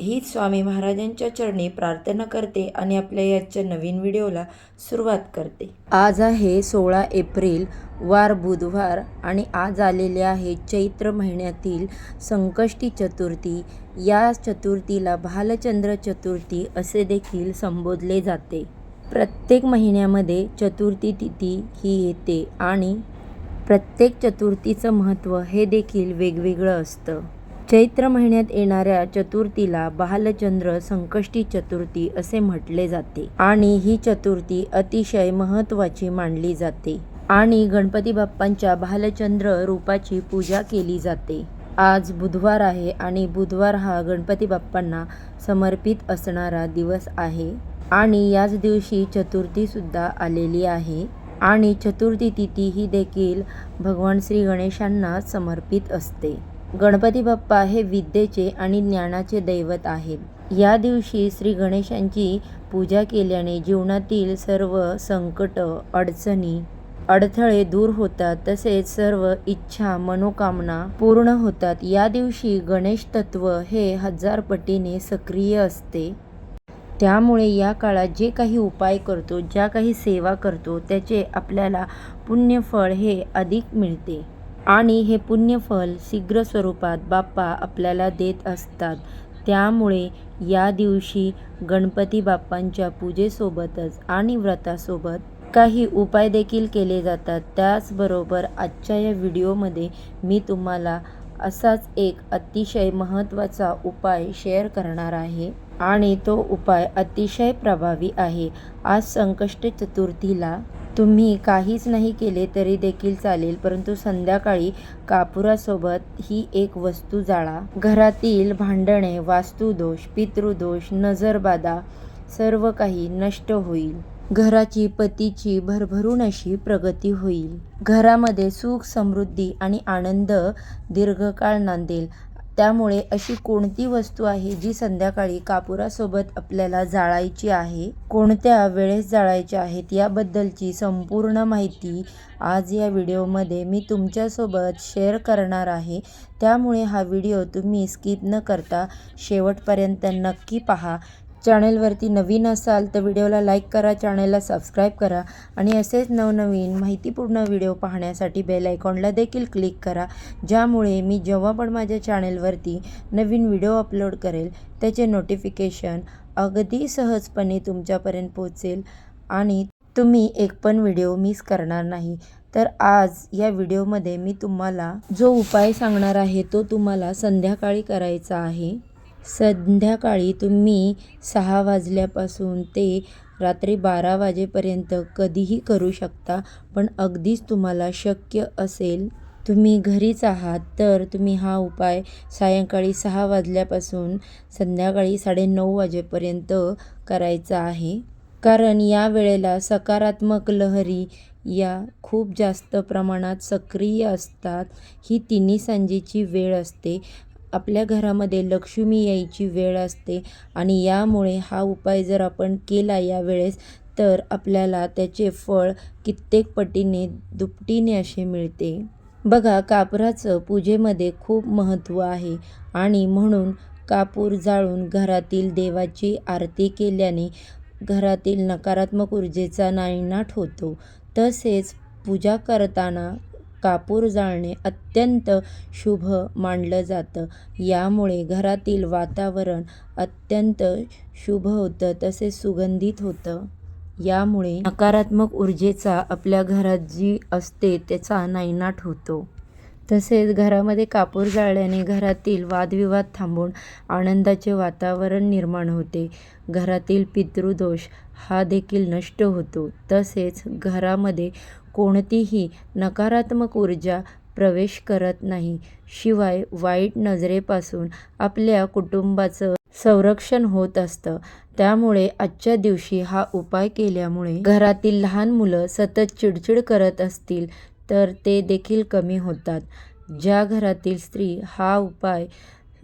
हीच स्वामी महाराजांच्या चरणी प्रार्थना करते आणि आपल्या याच्या नवीन व्हिडिओला सुरुवात करते. आज आहे सोळा एप्रिल वार बुधवार आणि आज आलेले आहे चैत्र महिन्यातील संकष्टी चतुर्थी. या चतुर्थीला भालचंद्र चतुर्थी असे देखील संबोधले जाते. प्रत्येक महिन्यामध्ये चतुर्थी तिथी ही येते आणि प्रत्येक चतुर्थीचं महत्त्व हे देखील वेगवेगळं असतं. चैत्र महिन्यात येणाऱ्या चतुर्थीला बालचंद्र संकष्टी चतुर्थी असे म्हटले जाते. आणि ही चतुर्थी अतिशय महत्त्वाची मानली जाते. आणि गणपती बाप्पांच्या बालचंद्र रूपाची पूजा केली जाते. आज बुधवार आहे आणि बुधवार हा गणपती बाप्पांना समर्पित असणारा दिवस आहे. आणि याच दिवशी चतुर्थीसुद्धा आलेली आहे. आणि चतुर्थी तिथी ही देखील भगवान श्री गणेशांना समर्पित असते. गणपती बाप्पा हे विद्येचे आणि ज्ञानाचे दैवत आहेत. या दिवशी श्री गणेशांची पूजा केल्याने जीवनातील सर्व संकट अडचणी अडथळे दूर होतात. तसेच सर्व इच्छा मनोकामना पूर्ण होतात. या दिवशी गणेश तत्व हे हजार पटीने सक्रिय असते. त्यामुळे या काळात जे काही उपाय करतो ज्या काही सेवा करतो त्याचे आपल्याला पुण्यफळ हे अधिक मिळते. आणि हे पुण्यफल शीघ्र स्वरूपात बाप्पा आपल्याला देत असतात. त्यामुळे या दिवशी गणपती बाप्पांच्या पूजेसोबतच आणि व्रतासोबत काही उपाय देखील केले जातात. त्याचबरोबर आजच्या या व्हिडिओमध्ये मी तुम्हाला असाच एक अतिशय महत्त्वाचा उपाय शेअर करणार आहे. आणि तो उपाय अतिशय प्रभावी आहे. आज संकष्ट चतुर्थीला तुम्ही काहीच नाही केले तरी देखील चालेल परंतु संध्याकाळी कापुरासोबत ही एक वस्तू जाळा. घरातील भांडणे वास्तुदोष पितृदोष नजरबाधा सर्व काही नष्ट होईल. घराची पतीची भरभरून अशी प्रगती होईल. घरामध्ये सुख समृद्धी आणि आनंद दीर्घकाळ नांदेल. त्यामुळे अशी कोणती वस्तू आहे जी संध्याकाळी कापुरासोबत आपल्याला जाळायची आहे? कोणत्या वेळेस जाळायची आहेत? याबद्दलची संपूर्ण माहिती आज या व्हिडिओमध्ये मी तुमच्यासोबत शेअर करणार आहे. त्यामुळे हा व्हिडिओ तुम्ही स्किप न करता शेवटपर्यंत नक्की पहा. चॅनलवरती नवीन असाल तर व्हिडिओला लाईक करा चॅनलला सबस्क्राईब करा आणि असेच नवनवीन माहितीपूर्ण व्हिडिओ पाहण्यासाठी बेल आयकॉनला देखील क्लिक करा ज्यामुळे मी जेव्हा पण माझ्या चॅनलवरती नवीन व्हिडिओ अपलोड करेल त्याचे नोटिफिकेशन अगदी सहजपणे तुमच्यापर्यंत पोहोचेल आणि तुम्ही एक पण व्हिडिओ मिस करणार नाही. तर आज या व्हिडिओमध्ये मी तुम्हाला जो उपाय सांगणार आहे तो तुम्हाला संध्याकाळी करायचा आहे. संध्याकाळी तुम्ही सहा वाजल्यापासून ते रात्री बारा वाजेपर्यंत कधीही करू शकता पण अगदीच तुम्हाला शक्य असेल तुम्ही घरीच आहात तर तुम्ही हा उपाय सायंकाळी सहा वाजल्यापासून संध्याकाळी साडेनऊ वाजेपर्यंत करायचा आहे. कारण या वेळेला सकारात्मक लहरी या खूप जास्त प्रमाणात सक्रिय असतात. ही तिन्ही सांजेची वेळ असते. आपल्या घरामध्ये लक्ष्मी यायची वेळ असते आणि यामुळे हा उपाय जर आपण केला यावेळेस तर आपल्याला त्याचे फळ कित्येक पटीने दुपटीने असे मिळते. बघा कापराचं पूजेमध्ये खूप महत्त्व आहे आणि म्हणून कापूर जाळून घरातील देवाची आरती केल्याने घरातील नकारात्मक ऊर्जेचा नायनाट होतो. तसेच पूजा करताना कापूर जाळणे अत्यंत शुभ मानलं जातं. यामुळे घरातील वातावरण अत्यंत शुभ होतं तसेच सुगंधित होतं. यामुळे नकारात्मक ऊर्जेचा आपल्या घरात जी असते त्याचा नायनाट होतो. तसेच घरामध्ये कापूर जाळल्याने घरातील वादविवाद थांबून आनंदाचे वातावरण निर्माण होते. घरातील पितृदोष हा देखील नष्ट होतो. तसेच घरामध्ये कोणतीही नकारात्मक ऊर्जा प्रवेश करत नाही. शिवाय वाईट नजरेपासून आपल्या कुटुंबाचं संरक्षण होत असतं. त्यामुळे आजच्या दिवशी हा उपाय केल्यामुळे घरातील लहान मुलं सतत चिडचिड करत असतील तर ते देखील कमी होतात. ज्या घरातील स्त्री हा उपाय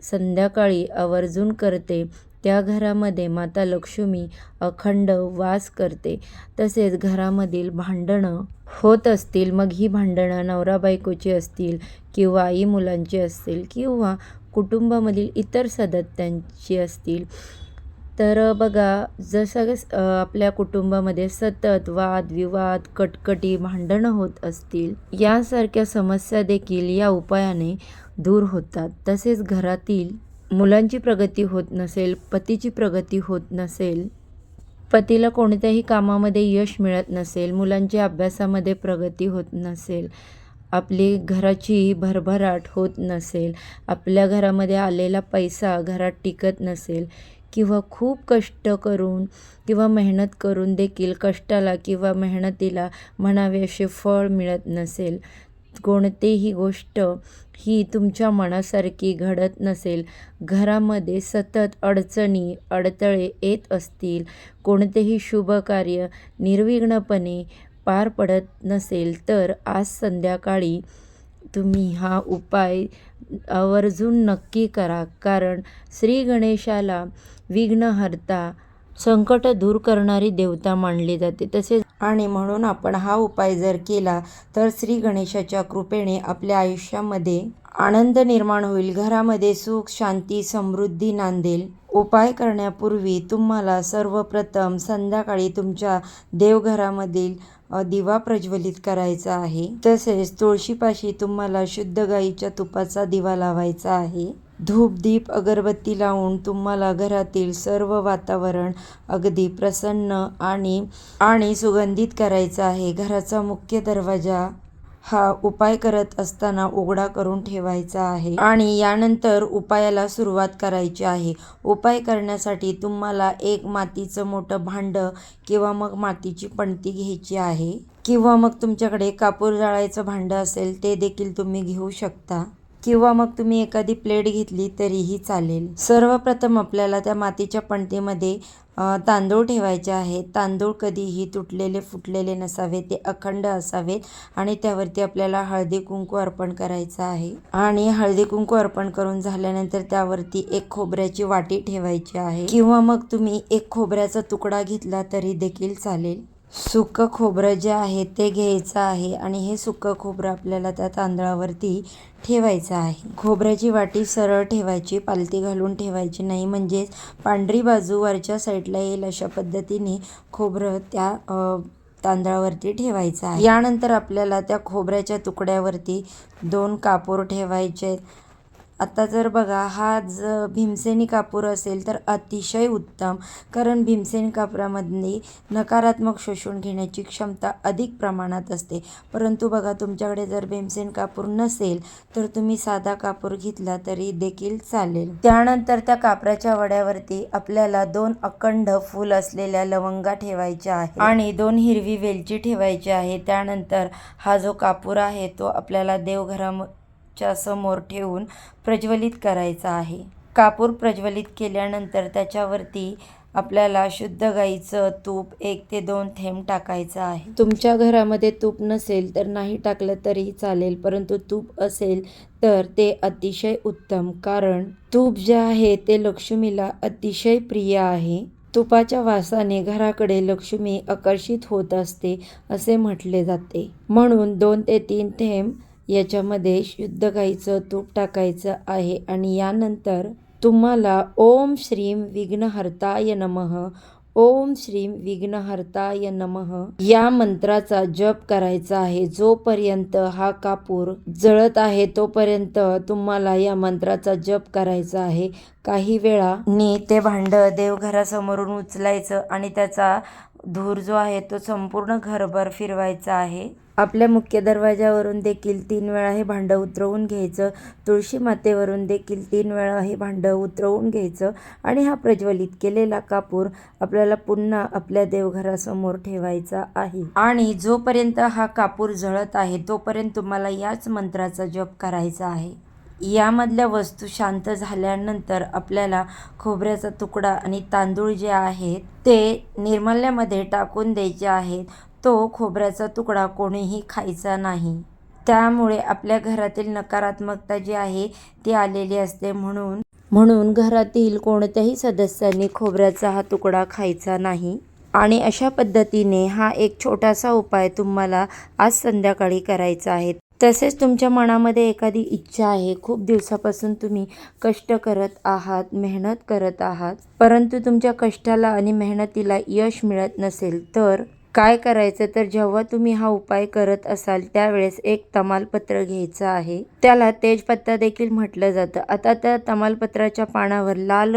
संध्याकाळी आवर्जून करते त्या घरामध्ये माता लक्ष्मी अखंड वास करते. तसेच घरामधील भांडणं होत असतील मग ही भांडणं नवरा बायकोची असतील किंवा आई मुलांची असतील किंवा कुटुंबामधील इतर सदस्यांची असतील. तर बघा जसं आपल्या कुटुंबामध्ये सतत वाद विवाद कटकटी भांडणं होत असतील यासारख्या समस्या देखील या उपायाने दूर होतात. तसेच घरातील मुलांची प्रगती होत नसेल पतीची प्रगती होत नसेल पतीला कोणत्याही कामामध्ये यश मिळत नसेल मुलांच्या अभ्यासामध्ये प्रगती होत नसेल आपली घराची भरभराट होत नसेल आपल्या घरामध्ये आलेला पैसा घरात टिकत नसेल किंवा खूप कष्ट करून किंवा मेहनत करून देखील कष्टाला किंवा मेहनतीला म्हणावे असे फळ मिळत नसेल कोणतीही गोष्ट ही तुमच्या मनासारखी घडत नसेल. घरामध्ये सतत अडचणी अडथळे येत असतील. कोणतेही शुभ कार्य निर्विघ्नपणे पार पडत नसेल तर आज संध्याकाळी तुम्ही हा उपाय आवर्जून नक्की करा. कारण श्री गणेशाला विघ्नहर्ता संकट दूर करणारी देवता मानली जाते. तसेच आणि म्हणून आपण हा उपाय जर केला तर श्री गणेशाच्या कृपेने आपल्या आयुष्यामध्ये आनंद निर्माण होईल घरामध्ये सुख शांती समृद्धी नांदेल. उपाय करण्यापूर्वी तुम्हाला सर्वप्रथम संध्याकाळी तुमच्या देवघरामधील दिवा प्रज्वलित करायचा आहे. तसेच तुळशीपाशी तुम्हाला शुद्ध गाईच्या तुपाचा दिवा लावायचा आहे. धूपदीप अगरबत्ती लावून तुम्हाला घरातील सर्व वातावरण अगदी प्रसन्न आणि आणि सुगंधित करायचं आहे. घराचा मुख्य दरवाजा हा उपाय करत असताना उघडा करून ठेवायचा आहे आणि यानंतर उपायाला सुरुवात करायची आहे. उपाय करण्यासाठी तुम्हाला एक मातीचं मोठं भांडं किंवा मग मातीची पणती घ्यायची आहे किंवा मग तुमच्याकडे कापूर जाळायचं भांडं असेल ते देखील तुम्ही घेऊ शकता. किंवा मग तुम्ही एखादी प्लेट घेतली तरीही चालेल. सर्वप्रथम आपल्याला त्या मातीच्या पणतीमध्ये तांदूळ ठेवायचे आहेत. तांदूळ कधीही तुटलेले फुटलेले नसावे ते अखंड असावेत आणि त्यावरती आपल्याला हळदी कुंकू अर्पण करायचं आहे. आणि हळदी कुंकू अर्पण करून झाल्यानंतर त्यावरती एक खोबऱ्याची वाटी ठेवायची आहे. किंवा मग तुम्ही एक खोबऱ्याचा तुकडा घेतला तरी देखील चालेल. सुकं खोबरं जे आहे ते घ्यायचं आहे आणि हे सुकं खोबरं आपल्याला त्या तांदळावरती ठेवायचं आहे. खोबऱ्याची वाटी सरळ ठेवायची पालती घालून ठेवायची नाही. म्हणजेच पांढरी बाजू वरच्या साईडला येईल अशा पद्धतीने खोबरं त्या तांदळावरती ठेवायचं आहे. यानंतर आपल्याला त्या खोबऱ्याच्या तुकड्यावरती दोन कापूर ठेवायचे आता जर बघा हा ज भीमसेनी कापूर असेल तर अतिशय उत्तम. कारण भीमसेनी कापरामधली नकारात्मक शोषून घेण्याची क्षमता अधिक प्रमाणात असते. परंतु बघा तुमच्याकडे जर भीमसेन कापूर नसेल तर तुम्ही साधा कापूर घेतला तरी देखील चालेल. त्यानंतर त्या कापराच्या वड्यावरती आपल्याला दोन अखंड फूल असलेल्या लवंगा ठेवायच्या आहे आणि दोन हिरवी वेलची ठेवायची आहे. त्यानंतर हा जो कापूर आहे तो आपल्याला देवघराम च्या समोर ठेवून प्रज्वलित करायचा आहे. कापूर प्रज्वलित केल्यानंतर त्याच्यावरती आपल्याला शुद्ध गाईचं तूप एक ते दोन थेंब टाकायचं आहे. तुमच्या घरामध्ये तूप नसेल तर नाही टाकलं तरी चालेल परंतु तूप असेल तर ते अतिशय उत्तम कारण तूप जे आहे ते लक्ष्मीला अतिशय प्रिय आहे. तुपाच्या वासाने घराकडे लक्ष्मी आकर्षित होत असते असे म्हटले जाते. म्हणून दोन ते तीन थेंब याच्यामध्ये शुद्ध गाईचं तूप टाकायचं आहे आणि यानंतर तुम्हाला ओम श्रीम विघ्नहर्ताय नमः ओम श्रीम विघ्नहर्ताय नमः या मंत्राचा जप करायचा आहे. जोपर्यंत हा कापूर जळत आहे तोपर्यंत तुम्हाला या मंत्राचा जप करायचा आहे. काही वेळा नी ते भांड देवघरासमोरून उचलायचं आणि त्याचा धूर जो आहे तो संपूर्ण घरभर फिरवायचा आहे. आपल्या मुख्य दरवाजावरून देखील तीन वेळा हे भांडं उतरवून घ्यायचं. तुळशी मातेवरून देखील तीन वेळा हे भांडं उतरवून घ्यायचं. आणि हा प्रज्वलित केलेला कापूर आपल्याला पुन्हा आपल्या देवघरासमोर ठेवायचा आहे. आणि जोपर्यंत हा कापूर जळत आहे तोपर्यंत तुम्हाला याच मंत्राचा जप करायचा आहे. यामधल्या वस्तू शांत झाल्यानंतर आपल्याला खोबऱ्याचा तुकडा आणि तांदूळ जे आहेत ते निर्मल्यामध्ये टाकून द्यायचे आहेत. तो खोबऱ्याचा तुकडा कोणीही खायचा नाही. त्यामुळे आपल्या घरातील नकारात्मकता जी आहे ती आलेली असते म्हणून म्हणून घरातील कोणत्याही सदस्यांनी खोबऱ्याचा हा तुकडा खायचा नाही. आणि अशा पद्धतीने हा एक छोटासा उपाय तुम्हाला आज संध्याकाळी करायचा आहे. तसेच तुमच्या मनामध्ये एखादी इच्छा आहे खूप दिवसापासून तुम्ही कष्ट करत आहात मेहनत करत आहात परंतु तुमच्या कष्टाला आणि मेहनतीला यश मिळत नसेल तर काय करायचं तर जेव्हा तुम्ही हा उपाय करत असाल त्यावेळेस एक तमालपत्र घ्यायचं आहे. त्याला तेजपत्ता देखील म्हटलं जातं. आता त्या तमालपत्राच्या पानावर लाल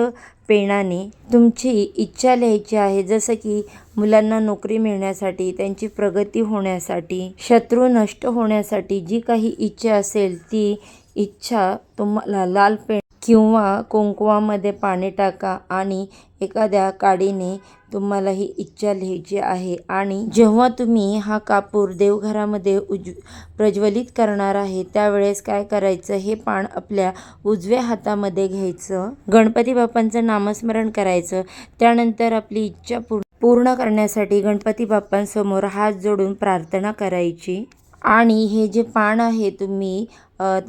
पेनाने तुमची इच्छा लिहायची आहे. जसं की मुलांना नोकरी मिळण्यासाठी त्यांची प्रगती होण्यासाठी शत्रू नष्ट होण्यासाठी जी काही इच्छा असेल ती इच्छा तुम्हाला लाल पेन किंवा कुंकवामध्ये पाणी टाका आणि एखाद्या काडीने तुम्हाला ही इच्छा लिहायची आहे. आणि जेव्हा तुम्ही हा कापूर देवघरामध्ये उज प्रज्वलित करणार आहे त्यावेळेस काय करायचं? हे पान आपल्या उजव्या हातामध्ये घ्यायचं. गणपती बाप्पांचं नामस्मरण करायचं. त्यानंतर आपली इच्छा पूर्ण पूर्ण करण्यासाठी गणपती बाप्पांसमोर हात जोडून प्रार्थना करायची. आणि हे जे पान आहे तुम्ही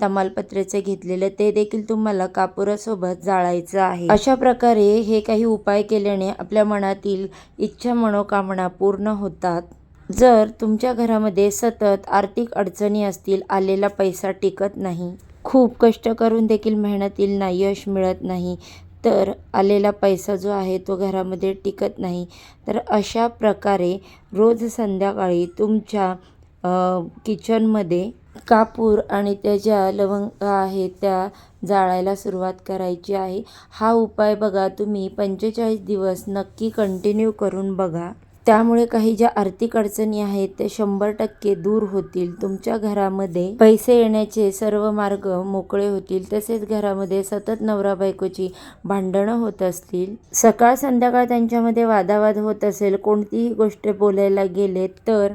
तमालपत्रेचं घेतलेलं ते देखील तुम्हाला कापुरासोबत जाळायचं आहे. अशा प्रकारे हे काही उपाय केल्याने आपल्या मनातील इच्छा मनोकामना पूर्ण होतात. जर तुमच्या घरामध्ये सतत आर्थिक अडचणी असतील आलेला पैसा टिकत नाही खूप कष्ट करून देखील मेहनतीला यश मिळत नाही तर आलेला पैसा जो आहे तो घरामध्ये टिकत नाही तर अशा प्रकारे रोज संध्याकाळी तुमच्या किचनमध्ये कापूर आणि त्या ज्या लवंगा आहेत त्या जाळायला सुरुवात करायची आहे. हा उपाय बघा तुम्ही पंचेचाळीस दिवस नक्की कंटिन्यू करून बघा. त्यामुळे काही ज्या आर्थिक अडचणी आहेत त्या शंभर टक्के दूर होतील. तुमच्या घरामध्ये पैसे येण्याचे सर्व मार्ग मोकळे होतील. तसेच घरामध्ये सतत नवरा बायकोची भांडणं होत असतील. सकाळ संध्याकाळ त्यांच्यामध्ये वादावाद होत असेल कोणतीही गोष्ट बोलायला गेले तर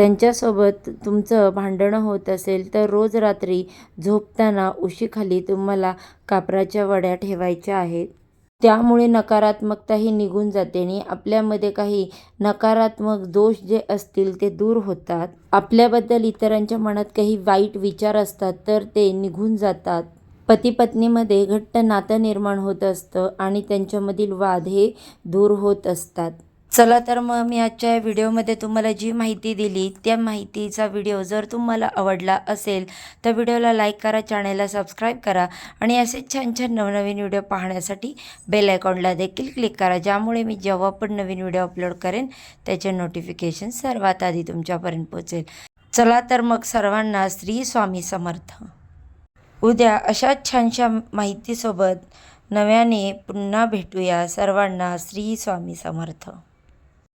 त्यांच्यासोबत तुमचं भांडणं होत असेल तर रोज रात्री झोपताना उशीखाली तुम्हाला कापराच्या वड्या ठेवायच्या आहेत. त्यामुळे नकारात्मकताही निघून जाते आणि आपल्यामध्ये काही नकारात्मक दोष जे असतील ते दूर होतात. आपल्याबद्दल इतरांच्या मनात काही वाईट विचार असतात तर ते निघून जातात. पती पत्नीमध्ये घट्ट नातं निर्माण होत असतं आणि त्यांच्यामधील वाद हे दूर होत असतात. चला तर मग मी आजच्या या व्हिडिओमध्ये तुम्हाला जी माहिती दिली त्या माहितीचा व्हिडिओ जर तुम्हाला आवडला असेल तर व्हिडिओला लाईक करा चॅनलला सबस्क्राईब करा आणि असे छान छान नवनवीन व्हिडिओ पाहण्यासाठी बेल आयकॉनला देखील क्लिक करा ज्यामुळे मी जेव्हा पण नवीन व्हिडिओ अपलोड करेन त्याचे नोटिफिकेशन सर्वात आधी तुमच्यापर्यंत पोचेल चला तर मग सर्वांना श्री स्वामी समर्थ. उद्या अशाच छानशा माहितीसोबत नव्याने पुन्हा भेटूया. सर्वांना श्री स्वामी समर्थ.